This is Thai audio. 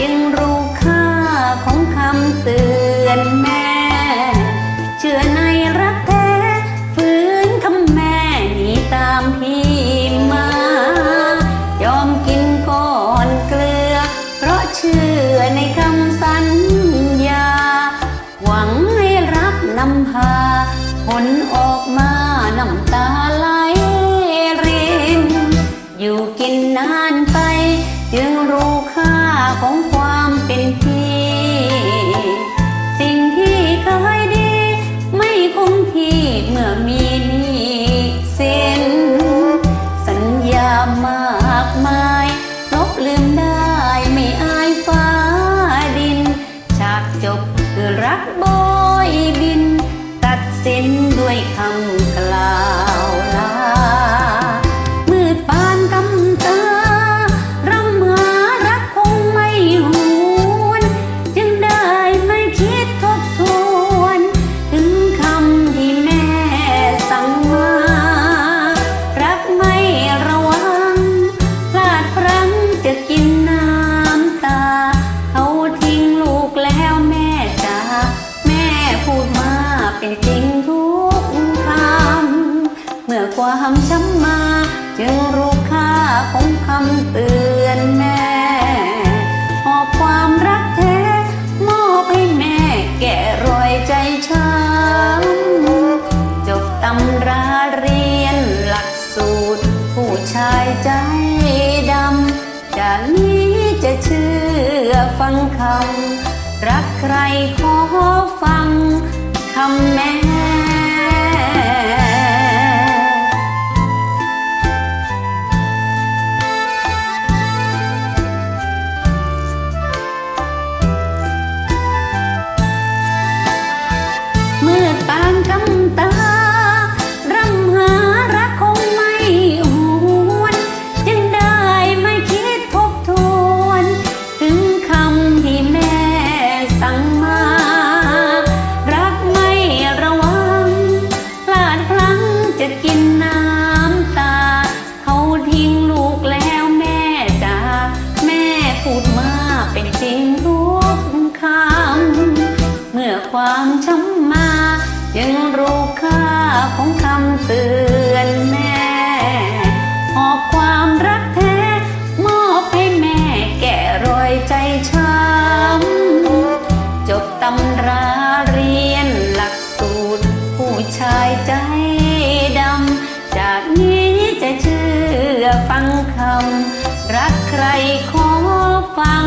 என்றும் โบยบิน ตัดสินด้วยคำกล่าวลา มืดปานกำตารำหารักคงไม่หวนจึงได้ไม่คิดทบทวน ถึงคำที่แม่สั่งมา รักไม่ระวัง พลาดพลั้งจะกิน ความช้ำมา จึงรู้ค่าของคำเตือนแม่หอบความรักแท้ มอบให้แม่แก่รอยใจช้ำ จบตำราเรียนหลักสูตร ผู้ชายใจดำจากนี้จะเชื่อฟังคำ รักใครขอฟังคำแม่ ความช้ำมายังรู้ค่าของคำเตือนแม่หอบความรักแท้ มอบให้แม่แก่รอยใจช้ำจบตำราเรียนหลักสูตร ผู้ชายใจดำ จากนี้จะเชื่อฟังคำ รักใครขอฟัง